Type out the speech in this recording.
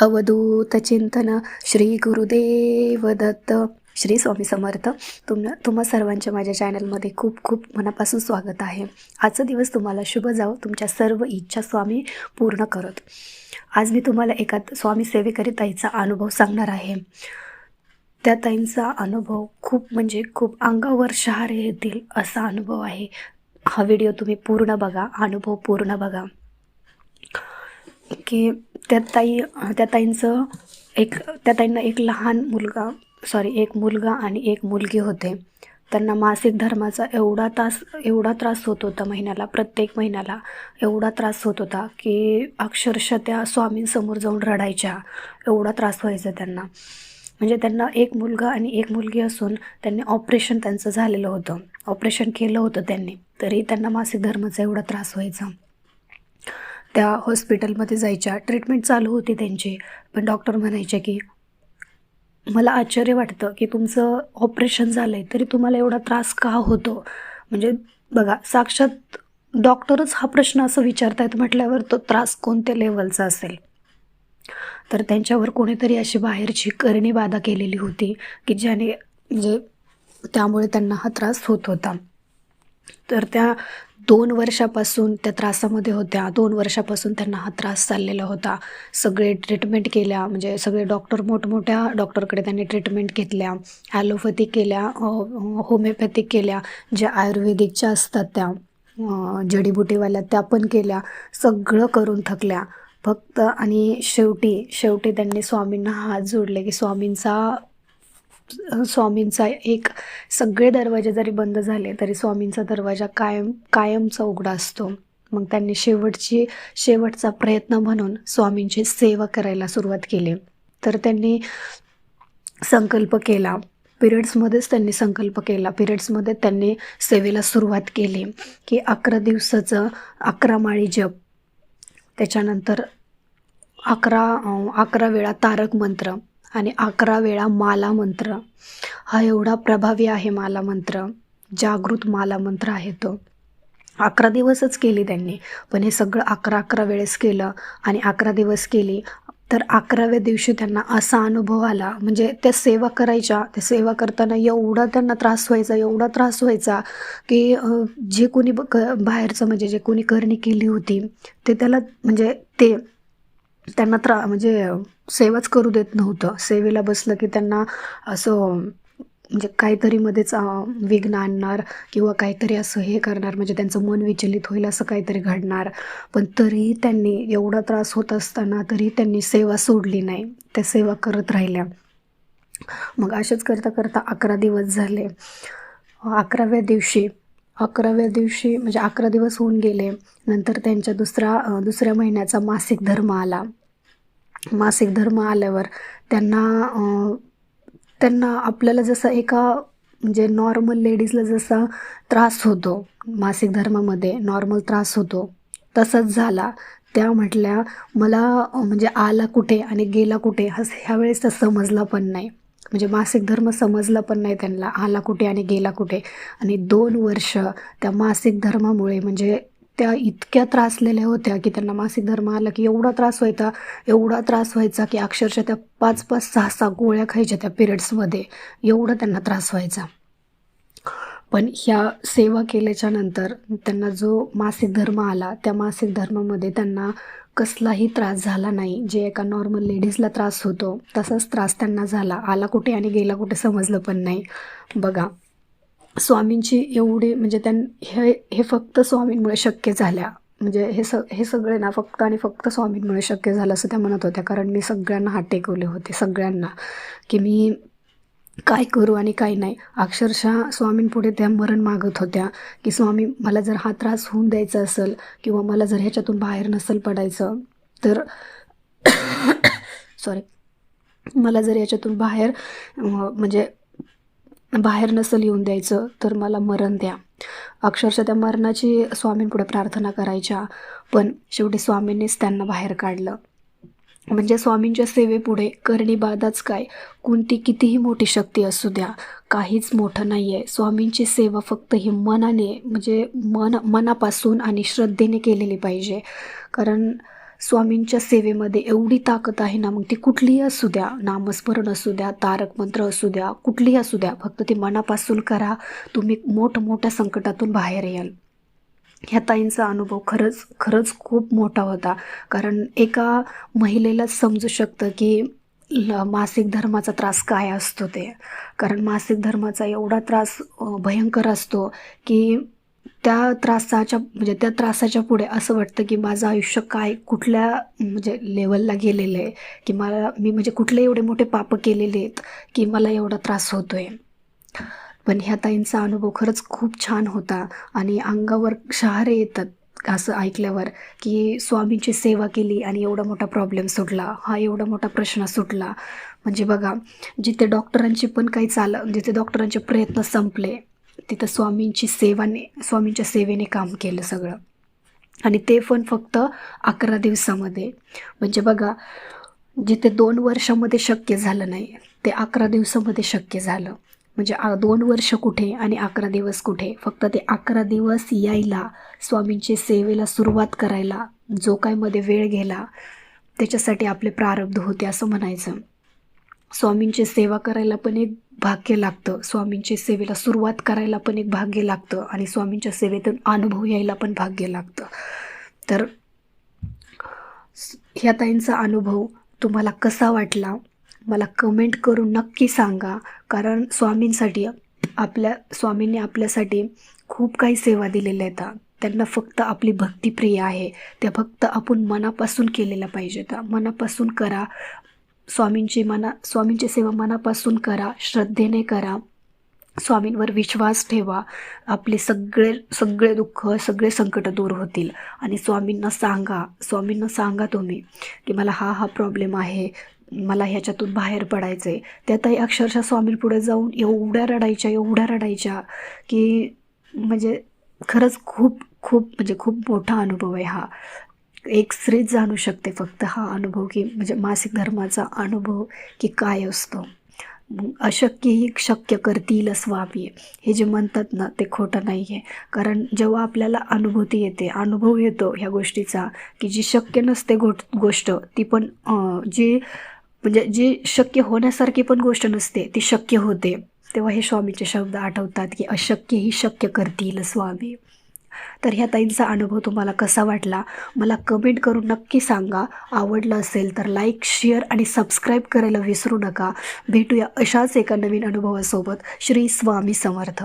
अवधूत चिंतन श्री गुरुदेव दत्त श्री स्वामी समर्थ. तुम तुम्हा सर्वांच्या माझ्या चॅनलमध्ये खूप खूप मनापासून स्वागत आहे. आजचा दिवस तुम्हाला शुभ जावं. तुमच्या सर्व इच्छा स्वामी पूर्ण करत. आज मी तुम्हाला एका स्वामी सेवेकरी ताईचा अनुभव सांगणार आहे. त्या ताईंचा अनुभव खूप म्हणजे खूप अंगावर शहारे येतील असा अनुभव आहे. हा व्हिडिओ तुम्ही पूर्ण बघा. अनुभव पूर्ण बघा. की त्या ताई त्या ताईंचं एक त्या ताईंना एक लहान मुलगा सॉरी एक मुलगा आणि एक मुलगी होते. त्यांना मासिक धर्माचा एवढा तास एवढा त्रास होत होता महिन्याला प्रत्येक महिन्याला एवढा त्रास होत होता की अक्षरशः त्या स्वामींसमोर जाऊन रडायच्या. एवढा त्रास व्हायचा त्यांना. म्हणजे त्यांना एक मुलगा आणि एक मुलगी असून त्यांनी ऑपरेशन त्यांचं झालेलं होतं. ऑपरेशन केलं होतं त्यांनी. तरी त्यांना मासिक धर्माचा एवढा त्रास व्हायचा. त्या हॉस्पिटलमध्ये जायच्या. ट्रीटमेंट चालू होती त्यांची. पण डॉक्टर म्हणायचे की मला आश्चर्य वाटतं की तुमचं ऑपरेशन झालं आहे तरी तुम्हाला एवढा त्रास का होतो? म्हणजे बघा साक्षात डॉक्टरच हा प्रश्न असं विचारतायत म्हटल्यावर तो त्रास कोणत्या लेवलचा असेल? तर त्यांच्यावर कोणीतरी अशी बाहेरची करणी बाधा केलेली होती की ज्याने म्हणजे त्यामुळे त्यांना हा त्रास होत होता. तर त्या दोन वर्षापासून त्या त्रासामध्ये होत्या. दोन वर्षापासून त्यांना हा त्रास चाललेला होता. सगळे ट्रीटमेंट केल्या. म्हणजे सगळे डॉक्टर मोठमोठ्या डॉक्टरकडे त्यांनी ट्रीटमेंट घेतल्या. ॲलोपॅथिक केल्या होमिओपॅथिक केल्या. ज्या आयुर्वेदिकच्या असतात त्या जडीबुटीवाल्या त्या पण केल्या. सगळं करून थकल्या. फक्त आणि शेवटी शेवटी त्यांनी स्वामींना हात जोडले की स्वामींचा स्वामींचा एक सगळे दरवाजे जरी बंद झाले तरी स्वामींचा दरवाजा कायम कायमचा उघडा असतो. मग त्यांनी शेवटची शेवटचा प्रयत्न म्हणून स्वामींची सेवा करायला सुरुवात केली. तर त्यांनी संकल्प केला. पिरियड्समध्येच त्यांनी संकल्प केला. पिरियड्समध्ये त्यांनी सेवेला सुरुवात केली की अकरा दिवसाचं अकरा माळी जप. त्याच्यानंतर अकरा अकरा वेळा तारक मंत्र. आणि अकरा वेळा माला मंत्र. हा एवढा प्रभावी आहे माला मंत्र. जागृत माला मंत्र आहे तो. अकरा दिवसच केली त्यांनी पण हे सगळं अकरा अकरा वेळेस केलं आणि अकरा दिवस केली. तर अकराव्या दिवशी त्यांना असा अनुभव आला. म्हणजे त्या सेवा करायच्या त्या सेवा करताना एवढा त्यांना त्रास व्हायचा एवढा त्रास व्हायचा की जे कोणी ब- क बाहेरचं म्हणजे जे कोणी करणी केली होती ते त्याला म्हणजे ते त्यांना त्रा म्हणजे सेवाच करू देत नव्हतं. सेवेला बसलं की त्यांना असं म्हणजे काहीतरी मध्येच विघ्न आणणार किंवा काहीतरी असं हे करणार. म्हणजे त्यांचं मन विचलित होईल असं काहीतरी घडणार. पण तरीही त्यांनी एवढा त्रास होत असताना तरी त्यांनी सेवा सोडली नाही. त्या सेवा करत राहिल्या. मग असेच करता करता अकरा दिवस झाले. अकराव्या दिवशी अकराव्या दिवशी म्हणजे अकरा दिवस होऊन गेले. नंतर त्यांच्या दुसरा दुसऱ्या महिन्याचा मासिक धर्म आला. मासिक धर्म आल्यावर त्यांना त्यांना आपल्याला जसं एका म्हणजे नॉर्मल लेडीजला जसा त्रास होतो मासिक धर्मामध्ये नॉर्मल त्रास होतो तसंच झाला. त्या म्हटल्या मला म्हणजे आला कुठे आणि गेला कुठे हस ह्यावेळेस तर समजला पण नाही. म्हणजे मासिक धर्म समजला पण नाही त्यांना आला कुठे आणि गेला कुठे. आणि दोन वर्ष त्या मासिक धर्मामुळे म्हणजे त्या इतक्या त्रासलेल्या होत्या की त्यांना मासिक धर्म आला की एवढा त्रास व्हायचा एवढा त्रास व्हायचा की अक्षरशः त्या पाच पाच सहा सहा गोळ्या खायच्या त्या पिरियड्समध्ये. एवढा त्यांना त्रास व्हायचा. पण ह्या सेवा केल्याच्यानंतर त्यांना जो मासिक धर्म आला त्या मासिक धर्मामध्ये त्यांना कसलाही त्रास झाला नाही. जे एका नॉर्मल लेडीजला त्रास होतो तसाच त्रास त्यांना झाला. आला कुठे आणि गेला कुठे समजलं पण नाही. बघा स्वामींची एवढी म्हणजे त्यां हे हे फक्त स्वामींमुळे शक्य झाल्या. म्हणजे हे स हे सगळे ना फक्त आणि फक्त स्वामींमुळे शक्य झालं असं त्या म्हणत होत्या. कारण मी सगळ्यांना हात टेकवले होते सगळ्यांना. की मी काय करू आणि काय नाही. अक्षरशः स्वामींपुढे त्या मरण मागत होत्या. की स्वामी मला जर हा त्रास होऊन द्यायचा असेल किंवा मला जर ह्याच्यातून बाहेर नसेल पडायचं तर सॉरी मला जर याच्यातून बाहेर म्हणजे बाहेर नसेल येऊन द्यायचं तर मला मरण द्या. अक्षरशः त्या मरणाची स्वामींपुढे प्रार्थना करायच्या पण शेवटी स्वामींनीच त्यांना बाहेर काढलं. म्हणजे स्वामींच्या सेवेपुढे करणी बाधाच काय? कोणती कितीही मोठी शक्ती असू द्या काहीच मोठं नाही आहे स्वामींची सेवा फक्त ही मनाने म्हणजे मन मनापासून आणि श्रद्धेने केलेली पाहिजे. कारण स्वामींच्या सेवेमध्ये एवढी ताकद आहे ना मग ती कुठलीही असू द्या नामस्मरण असू द्या तारक मंत्र असू द्या कुठलीही असू द्या फक्त ती मनापासून करा तुम्ही मोठमोठ्या संकटातून बाहेर याल. ह्या ताईंचा अनुभव खरंच खरंच खूप मोठा होता. कारण एका महिलेलाच समजू शकतं की ल मासिक धर्माचा त्रास काय असतो ते. कारण मासिक धर्माचा एवढा त्रास भयंकर असतो की त्या त्रासाच्या म्हणजे त्या त्रासाच्या पुढे असं वाटतं की माझं आयुष्य काय कुठल्या म्हणजे लेवलला गेलेलं आहे की मला मी म्हणजे कुठले एवढे मोठे पाप केलेले आहेत की मला एवढा त्रास होतो आहे पण ह्या ताईंचा अनुभव खरंच खूप छान होता आणि अंगावर शहारे येतात असं ऐकल्यावर की स्वामींची सेवा केली आणि एवढा मोठा प्रॉब्लेम सुटला हा एवढा मोठा प्रश्न सुटला. म्हणजे बघा जिथे डॉक्टरांची पण काही चाल जिथे डॉक्टरांचे प्रयत्न संपले तिथं स्वामींची सेवाने स्वामींच्या सेवेने काम केलं सगळं. आणि ते पण फक्त अकरा दिवसामध्ये. म्हणजे बघा जिथे दोन वर्षामध्ये शक्य झालं नाही ते अकरा दिवसामध्ये शक्य झालं. म्हणजे आ- दोन वर्ष कुठे आणि अकरा दिवस कुठे? फक्त ते अकरा दिवस यायला स्वामींची सेवेला सुरुवात करायला जो काय मध्ये वेळ गेला त्याच्यासाठी आपले प्रारब्ध होते असं म्हणायचं. स्वामींची सेवा करायला पण एक भाग्य लागतं. स्वामींच्या सेवेला सुरुवात करायला पण एक भाग्य लागतं आणि स्वामींच्या सेवेतून अनुभव यायला पण भाग्य लागतं. तर ह्या ताईंचा अनुभव तुम्हाला कसा वाटला? मला कमेंट करून नक्की सांगा. कारण स्वामींसाठी आपल्या स्वामींनी आपल्यासाठी खूप काही सेवा दिलेल्या आहेत. त्यांना फक्त आपली भक्तिप्रिय आहे. त्या फक्त आपण मनापासून केलेल्या पाहिजेत. मनापासून करा. स्वामींची मना स्वामींची सेवा मनापासून करा श्रद्धेने करा. स्वामींवर विश्वास ठेवा. आपले सगळे सगळे दुःख सगळे संकट दूर होतील. आणि स्वामींना सांगा स्वामींना सांगा तुम्ही की मला हा हा प्रॉब्लेम आहे. मला ह्याच्यातून बाहेर पडायचं आहे त्यातही अक्षरशः स्वामींपुढे जाऊन एवढ्या रडायच्या एवढ्या रडायच्या की म्हणजे खरंच खूप खूप म्हणजे खूप मोठा अनुभव आहे हा. एक स्त्रीच जाणू शकते फक्त हा अनुभव की म्हणजे मासिक धर्माचा अनुभव की काय असतो. मग अशक्यही शक्य करतील स्वामी हे जे म्हणतात ना ते खोटं नाही आहे कारण जेव्हा आपल्याला अनुभूती येते अनुभव येतो ह्या गोष्टीचा की जी शक्य नसते गोट गोष्ट ती पण जी म्हणजे जी शक्य होण्यासारखी पण गोष्ट नसते ती शक्य होते. तेव्हा हे स्वामीचे शब्द आठवतात की अशक्य ही शक्य करतील स्वामी तर ह्या ताईंचा अनुभव तुम्हाला कसा वाटला? मला कमेंट करून नक्की सांगा. आवडलं असेल तर लाईक शेअर आणि सबस्क्राईब करायला विसरू नका. भेटूया अशाच एका नवीन अनुभवासोबत. श्री स्वामी समर्थ.